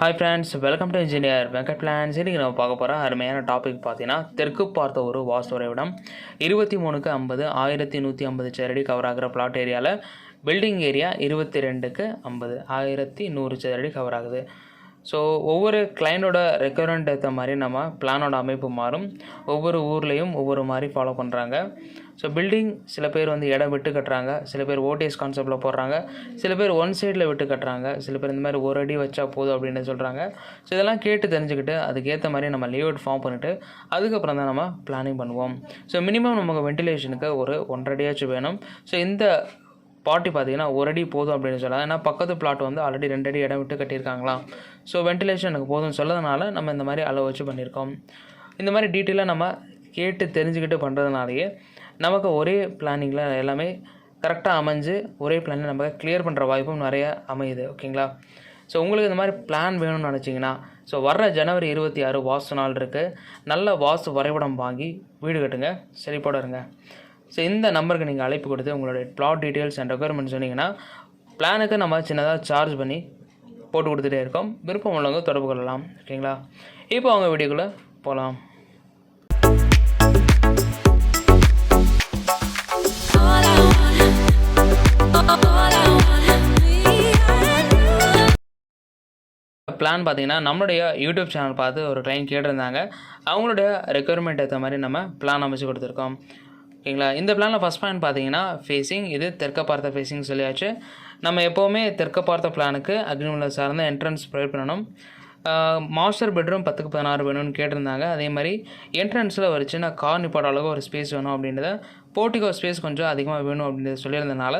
Hi friends welcome to engineer Venkat plans இன்றைக்கி நம்ம பார்க்க போகிற அருமையான டாபிக் பார்த்தீங்கன்னா தெற்கு பார்த்த ஒரு வாஸ்து இருபத்தி மூணுக்கு ஐம்பது ஆயிரத்தி நூற்றி ஐம்பது சதுரடி கவர் ஆகிற பிளாட் ஏரியாவில் பில்டிங் ஏரியா இருபத்தி ரெண்டுக்கு ஐம்பது ஆயிரத்தி நூறு சதுரடி கவர் ஆகுது. ஸோ ஒவ்வொரு கிளைண்டோட ரெக்குவரண்ட் ஏற்ற மாதிரி நம்ம பிளானோட அமைப்பு மாறும். ஒவ்வொரு ஊர்லேயும் ஒவ்வொரு மாதிரி ஃபாலோ பண்ணுறாங்க ஸோ பில்டிங் சில பேர் வந்து இடம் விட்டு கட்டுறாங்க. சில பேர் ஓடிஎஸ் கான்செப்டில் போடுறாங்க. சில பேர் ஒன் சைடில் விட்டு கட்டுறாங்க. சில பேர் இந்த மாதிரி ஒரு அடி வச்சா போதும் அப்படின்னு சொல்கிறாங்க ஸோ இதெல்லாம் கேட்டு தெரிஞ்சுக்கிட்டு அதுக்கேற்ற மாதிரி நம்ம லேஅவுட் ஃபார்ம் பண்ணிவிட்டு அதுக்கப்புறம் தான் நம்ம பிளானிங் பண்ணுவோம். ஸோ மினிமம் நமக்கு வென்டிலேஷனுக்கு ஒரு ஒன்றரைடியாச்சும் வேணும். ஸோ இந்த பார்ட்டி பார்த்தீங்கன்னா ஒரு அடி போதும் அப்படின்னு சொல்லலாம். ஏன்னா பக்கத்து பிளாட் வந்து ஆல்ரெடி ரெண்டு அடி இடம் விட்டு கட்டியிருக்காங்களாம் ஸோ வென்டிலேஷன் எனக்கு போதும்னு சொல்லதுனால நம்ம இந்த மாதிரி அளவு வச்சு பண்ணியிருக்கோம். இந்த மாதிரி டீட்டெயிலாக நம்ம கேட்டு தெரிஞ்சுக்கிட்டு பண்ணுறதுனாலேயே நமக்கு ஒரே பிளானிங்கில் எல்லாமே கரெக்டாக அமைஞ்சு ஒரே பிளானில் நம்ம கிளியர் பண்ணுற வாய்ப்பும் நிறைய அமையுது ஓகேங்களா ஸோ உங்களுக்கு இந்த மாதிரி பிளான் வேணும்னு நினச்சிங்கன்னா ஸோ வர்ற ஜனவரி இருபத்தி ஆறு வாஸ்து நாள் இருக்குது நல்ல வாஸ்து வரைபடம் வாங்கி வீடு கட்டுங்க செழிப்போட இருங்க. ஸோ இந்த நம்பருக்கு நீங்கள் அழைப்பு கொடுத்து உங்களுடைய ப்ளாட் டீட்டெயில்ஸ் அண்ட் ரெக்குயர்மெண்ட் சொன்னீங்கன்னா பிளானுக்கு நம்ம சின்னதாக சார்ஜ் பண்ணி போட்டு கொடுத்துட்டே இருக்கோம். விருப்பம் உள்ளவங்க தொடர்பு கொள்ளலாம் ஓகேங்களா இப்போ அவங்க வீடியோக்குள்ளே போகலாம் பிளான் பார்த்தீங்கன்னா நம்மளுடைய யூடியூப் சேனல் பார்த்து ஒரு கிளைண்ட் கேட்டிருந்தாங்க. அவங்களுடைய ரெக்குயர்மெண்ட் ஏற்ற மாதிரி நம்ம பிளான் அமைச்சு கொடுத்துருக்கோம். ஓகேங்களா? இந்த பிளானில் ஃபஸ்ட் பாயிண்ட் பார்த்தீங்கன்னா ஃபேஸிங் இது தெற்க பார்த்த ஃபேஸிங் சொல்லியாச்சு. நம்ம எப்போவுமே தெற்க பார்த்த பிளானுக்கு அக்னிமலை சார்ந்த என்ட்ரன்ஸ் ப்ரொவைட் பண்ணணும். மாஸ்டர் பெட்ரூம் பத்துக்கு பதினாறு வேணும்னு கேட்டிருந்தாங்க. அதே மாதிரி என்ட்ரன்ஸில் ஒரு சின்ன கார் நிப்பாட அளவுக்கு ஒரு ஸ்பேஸ் வேணும் அப்படின்றத போர்ட்டிகோ ஸ்பேஸ் கொஞ்சம் அதிகமாக வேணும் அப்படின்றத சொல்லியிருந்தனால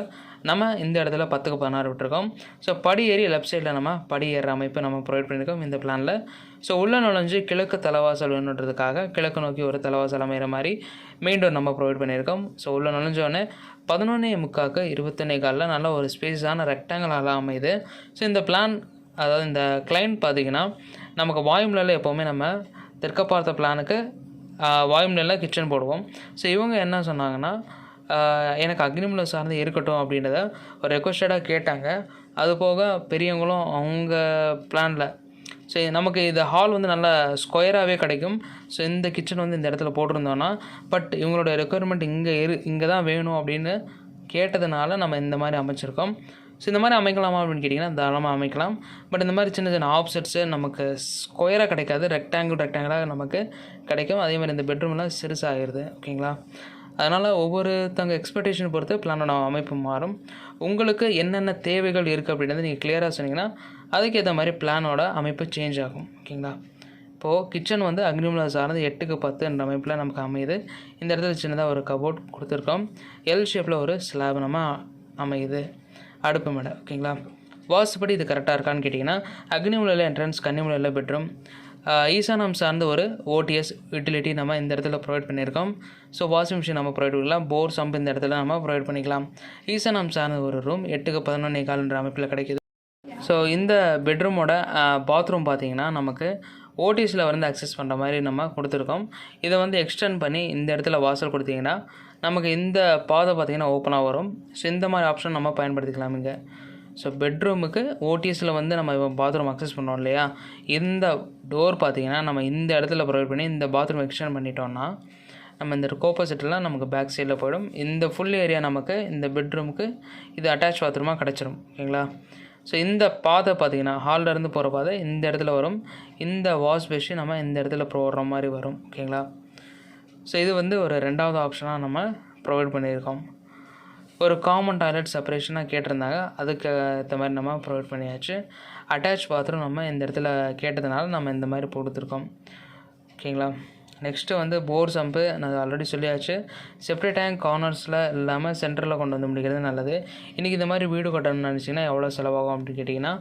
நம்ம இந்த இடத்துல பத்துக்கு பதினாறு விட்டுருக்கோம். ஸோ படி ஏறி லெஃப்ட் சைடில் நம்ம படி ஏறுற அமைப்பு நம்ம ப்ரொவைட் பண்ணியிருக்கோம் இந்த பிளானில் ஸோ உள்ள நுழைஞ்சு கிழக்கு தலைவாசல் வேணுன்றதுக்காக கிழக்கு நோக்கி ஒரு தலைவாசல் அமைகிற மாதிரி மெயின் டோர் நம்ம ப்ரொவைட் பண்ணியிருக்கோம். ஸோ உள்ள நுழைஞ்சோடனே பதினொன்னே முக்காக்கு இருபத்தொன்னே காலில் நல்ல ஒரு ஸ்பேஸான ரெக்டாங்கிளாக அமையுது. ஸோ இந்த பிளான் அதாவது இந்த கிளைண்ட் பார்த்தீங்கன்னா நமக்கு வாயுமில் எப்போவுமே நம்ம தெற்க பார்த்த பிளானுக்கு வாயுமில் கிச்சன் போடுவோம். ஸோ இவங்க என்ன சொன்னாங்கன்னா எனக்கு அக்னிமலை சார்ந்து இருக்கட்டும் அப்படின்றத ஒரு ரெக்வஸ்டடாக கேட்டாங்க. அது போக பெரியவங்களும் அவங்க பிளானில் ஸோ நமக்கு இந்த ஹால் வந்து நல்லா ஸ்கொயராகவே கிடைக்கும். ஸோ இந்த கிச்சன் வந்து இந்த இடத்துல போட்டிருந்தோன்னா பட் இவங்களோட ரெக்குயர்மெண்ட் இங்கே இரு இங்கே தான் வேணும் அப்படின்னு கேட்டதுனால நம்ம இந்த மாதிரி அமைச்சிருக்கோம். ஸோ இந்த மாதிரி அமைக்கலாமா அப்படின்னு கேட்டிங்கன்னா தாராளமாக அமைக்கலாம். பட் இந்த மாதிரி சின்ன சின்ன ஆப்செட்ஸு நமக்கு ஸ்கொயராக கிடைக்காது. ரெக்டாங்கிள் ரெக்டாங்கிளாக நமக்கு கிடைக்கும். அதே மாதிரி இந்த பெட்ரூம்லாம் சிறுசாகிடுது ஓகேங்களா அதனால் ஒவ்வொருத்தவங்க எக்ஸ்பெக்டேஷன் பொறுத்து பிளானோட அமைப்பு மாறும். உங்களுக்கு என்னென்ன தேவைகள் இருக்குது அப்படின்றத நீங்கள் கிளியராக சொன்னீங்கன்னா அதுக்கேற்ற மாதிரி பிளானோட அமைப்பு சேஞ்ச் ஆகும். ஓகேங்களா இப்போது கிச்சன் வந்து அக்னிமலை சார்ந்து எட்டுக்கு பத்துன்ற அமைப்பில் நமக்கு அமையுது. இந்த இடத்துல சின்னதாக ஒரு கபோர்ட் கொடுத்துருக்கோம். எல் ஷேப்பில் ஒரு ஸ்லாப் நம்ம அமையுது. அடுப்பு மேடை ஓகேங்களா வாசுபடி இது கரெக்டாக இருக்கான்னு கேட்டிங்கன்னா அக்னிமலையில் என்ட்ரன்ஸ் கன்னிமலையில் பெட்ரூம் ஈசானம் சார்ந்த ஒரு ஓடிஎஸ் யூட்டிலிட்டி நம்ம இந்த இடத்துல ப்ரொவைட் பண்ணியிருக்கோம். ஸோ வாஷிங் மிஷின் நம்ம ப்ரொவைட் பண்ணிக்கலாம். போர் சம்ப் இந்த இடத்துல நம்ம ப்ரொவைட் பண்ணிக்கலாம். ஈசானம் சார்ந்த ஒரு ரூம் எட்டுக்கு பதினொன்று காலன்ற அமைப்பில் கிடைக்குது. ஸோ இந்த பெட்ரூமோட பாத்ரூம் பார்த்தீங்கன்னா நமக்கு ஓடிஎஸில் வந்து அக்சஸ் பண்ணுற மாதிரி நம்ம கொடுத்துருக்கோம். இதை வந்து எக்ஸ்டெண்ட் பண்ணி இந்த இடத்துல வாசல் கொடுத்தீங்கன்னா நமக்கு இந்த பாதை பார்த்திங்கன்னா ஓப்பனாக வரும். ஸோ இந்த மாதிரி ஆப்ஷன் நம்ம பயன்படுத்திக்கலாம் இங்கே. ஸோ பெட்ரூமுக்கு ஓடிஎஸில் வந்து நம்ம பாத்ரூம் அக்சஸ் பண்ணோம் இல்லையா? இந்த டோர் பார்த்தீங்கன்னா நம்ம இந்த இடத்துல ப்ரொவைட் பண்ணி இந்த பாத்ரூம் எக்ஸ்டெண்ட் பண்ணிட்டோம்னா நம்ம இந்த கோப்போசிட்டில் நமக்கு பேக் சைடில் போயிடும். இந்த ஃபுல் ஏரியா நமக்கு இந்த பெட்ரூமுக்கு இது அட்டாச் பாத்ரூமாக கிடச்சிரும் ஓகேங்களா ஸோ இந்த பாதை பார்த்தீங்கன்னா ஹாலிலேருந்து போகிற பாதை இந்த இடத்துல வரும். இந்த வாஷ் பேஷன் நம்ம இந்த இடத்துல போடுற மாதிரி வரும் ஓகேங்களா? ஸோ இது வந்து ஒரு ரெண்டாவது ஆப்ஷனாக நம்ம ப்ரொவைட் பண்ணியிருக்கோம். ஒரு காமன் டாய்லெட் செப்பரேஷனாக கேட்டிருந்தாங்க. அதுக்கு ஏற்ற மாதிரி நம்ம ப்ரொவைட் பண்ணியாச்சு. அட்டாச் பாத்ரூம் நம்ம இந்த இடத்துல கேட்டதுனால நம்ம இந்த மாதிரி கொடுத்துருக்கோம் ஓகேங்களா? நெக்ஸ்ட்டு வந்து போர் சம்பு நான் ஆல்ரெடி சொல்லியாச்சு. செப்டி டேங்க் கார்னர்ஸில் இல்லாமல் சென்டரில் கொண்டு வந்து முடிக்கிறது நல்லது. இன்றைக்கி இந்த மாதிரி வீடு கட்டணும்னு நினச்சிங்கன்னா எவ்வளோ செலவாகும் அப்படின்னு கேட்டிங்கன்னா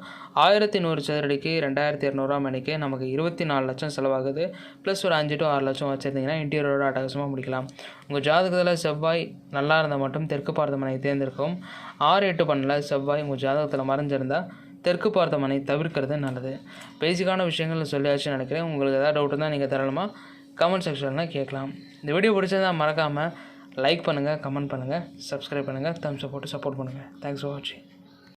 ஆயிரத்தி நூறு சதுரடிக்கு ரெண்டாயிரத்தி இரநூறுவா மணிக்கு நமக்கு இருபத்தி நாலு லட்சம் செலவாகுது. ப்ளஸ் ஒரு அஞ்சு டு ஆறு லட்சம் வச்சுருந்தீங்கன்னா இன்டீரியரோட அட்டகாசமாக முடிக்கலாம். உங்கள் ஜாதகத்தில் செவ்வாய் நல்லா இருந்தால் மட்டும் தெற்கு பார்த்த மனையை தேர்ந்தெடுக்கும் ஆறு எட்டு பண்ணல செவ்வாய் உங்கள் ஜாதகத்தில் மறைஞ்சிருந்தால் தெற்கு பார்த்த மனை தவிர்க்கிறது நல்லது. பேசிக்கான விஷயங்கள் சொல்லியாச்சுன்னு நினைக்கிறேன். உங்களுக்கு ஏதாவது டவுட் இருந்தால் நீங்கள் தரலாமா கமெண்ட் செக்ஷனில் கேட்கலாம். இந்த வீடியோ பிடிச்சதா மறக்காமல் லைக் பண்ணுங்கள் கமெண்ட் பண்ணுங்கள் சப்ஸ்கிரைப் பண்ணுங்கள் தம்ஸ் போட்டு சப்போர்ட் பண்ணுங்கள் தேங்க்ஸ் ஃபார் வாட்சிங்